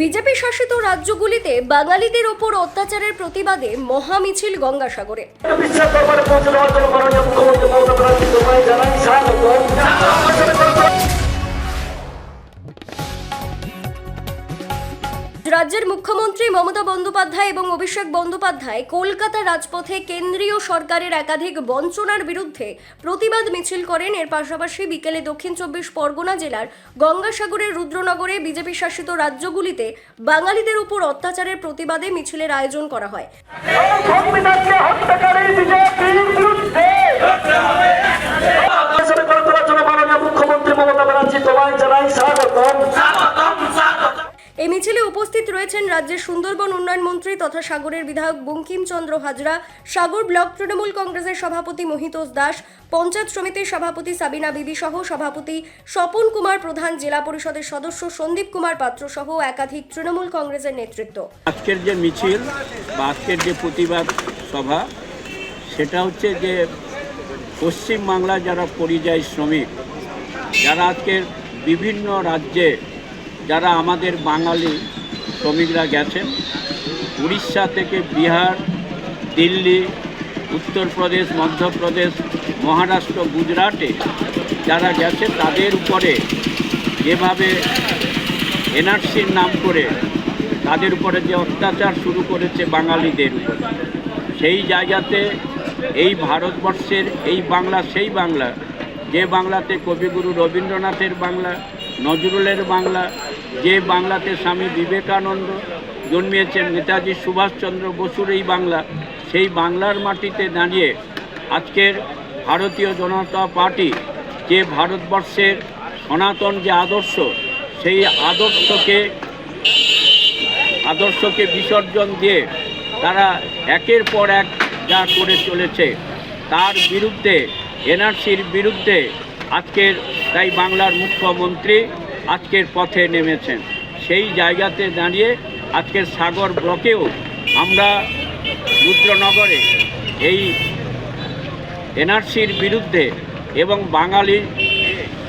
BJP শাসিত রাজ্যগুলিতে বাঙালিদের ওপর অত্যাচারের প্রতিবাদে মহামিছিল গঙ্গাসাগরে। মুখ্যমন্ত্রী মমতা বন্দ্যোপাধ্যায় এবং অভিষেক বন্দ্যোপাধ্যায় কলকাতা রাজপথে কেন্দ্রীয় সরকারের একাধিক বঞ্চনার বিরুদ্ধে প্রতিবাদ মিছিল করেন। এর পাশাপাশি বিকেলে দক্ষিণ চব্বিশ পরগনা জেলার গঙ্গাসাগরের রুদ্রনগরে বিজেপি শাসিত রাজ্যগুলিতে বাঙালিদের উপর অত্যাচারের প্রতিবাদে মিছিলের আয়োজন করা হয় সংবিধানকে হত্যাকারী বিজেপির বিরুদ্ধে হিসেবে করে তোলার জন্য মাননীয় মুখ্যমন্ত্রী মমতা ব্যানার্জি তোমায় জানাই স্বাগতম এই মিছিলে উপস্থিত রয়েছেন রাজ্যের সুন্দরবন উন্নয়ন মন্ত্রী তথা সাগরের বিধায়ক বঙ্কিমচন্দ্র হাজরা, সাগর ব্লক তৃণমূল কংগ্রেসের সভাপতি মহিতোষ দাস, পঞ্চায়েত সমিতির সভাপতি সাবিনা বিবি সহ সভাপতি স্বপন কুমার প্রধান, জেলা পরিষদের সদস্য সন্দীপ কুমার পাত্র সহ একাধিক তৃণমূল কংগ্রেসের নেতৃত্ব। আজকের যে মিছিল বা আজকের যে প্রতিবাদ সভা, সেটা হচ্ছে যে পশ্চিম বাংলার যারা পরিযায়ী শ্রমিক, যারা আজকের বিভিন্ন রাজ্যে যারা আমাদের বাঙালি শ্রমিকরা গেছেন, উড়িষ্যা থেকে বিহার, দিল্লি, উত্তরপ্রদেশ, মধ্যপ্রদেশ, মহারাষ্ট্র, গুজরাটে যারা গেছে, তাদের উপরে যেভাবে এনআরসির নাম করে তাদের উপরে যে অত্যাচার শুরু করেছে বাঙালিদের উপর, সেই জায়গাতে এই ভারতবর্ষের এই বাংলা, সেই বাংলা, যে বাংলাতে কবিগুরু রবীন্দ্রনাথের বাংলা, নজরুলের বাংলা যে বাংলাতে স্বামী বিবেকানন্দ জন্মিয়েছেন নেতাজি সুভাষচন্দ্র বসুর এই বাংলা, সেই বাংলার মাটিতে দাঁড়িয়ে আজকের ভারতীয় জনতা পার্টি যে ভারতবর্ষের সনাতন যে আদর্শ, সেই আদর্শকে আদর্শকে বিসর্জন দিয়ে তারা একের পর এক যা করে চলেছে, তার বিরুদ্ধে, এনআরসির বিরুদ্ধে আজকের তাই বাংলার মুখ্যমন্ত্রী আজকের পথে নেমেছেন। সেই জায়গাতে দাঁড়িয়ে আজকের সাগর ব্লকেও আমরা রুদ্রনগরে এই এনআরসির বিরুদ্ধে এবং বাঙালি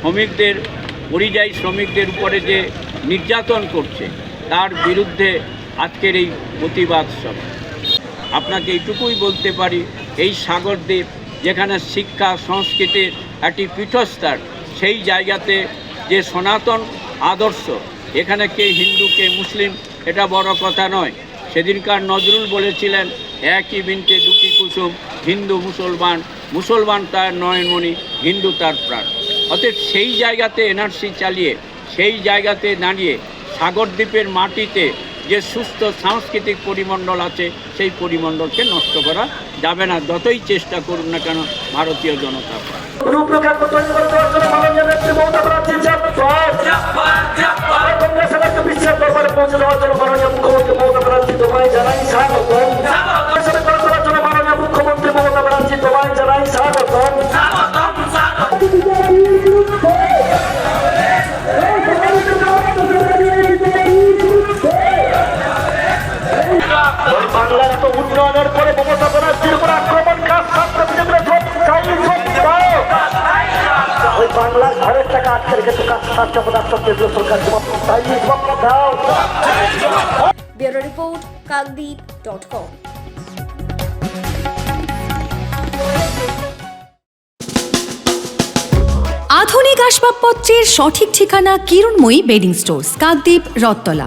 শ্রমিকদের, পরিযায়ী শ্রমিকদের উপরে যে নির্যাতন করছে, তার বিরুদ্ধে আজকের এই প্রতিবাদ সভা। আপনাকে এইটুকুই বলতে পারি, এই সাগরদ্বীপ যেখানে শিক্ষা, সংস্কৃতির একটি পীঠস্থান, সেই জায়গাতে যে সনাতন আদর্শ, এখানে কে হিন্দু, কে মুসলিম, এটা বড় কথা নয়। সেদিনকার নজরুল বলেছিলেন, একই বিনতে দুটি কুসুম, হিন্দু, মুসলমান মুসলমান তার নয়নমণি, হিন্দু তার প্রাণ। অতএব সেই জায়গাতে এনআরসি চালিয়ে, সেই জায়গাতে দাঁড়িয়ে সাগরদ্বীপের মাটিতে যে সুস্থ সাংস্কৃতিক পরিমণ্ডল আছে সেই পরিমণ্ডলকে নষ্ট করা যাবে না। যতই চেষ্টা করুন না কেন ভারতীয় জনতা মুখ্যমন্ত্রী মমতা ব্যানার্জি তোমায় জানাই বাংলার তো উন্নয়নের পরে মমতা ব্যানার্জির উপর আক্রমণ কাজ ছাত্র। ওই বাংলার ঘরের টাকা আটকে রেখে কাজ ছাত্র পদার্থ কেন্দ্র সরকার দাও bureau report Kakdwip dot com. আধুনিক আসবাবপত্রের সঠিক ঠিকানা কিরণময়ী বেডিং স্টোর্স কাকদ্বীপ রত্তলা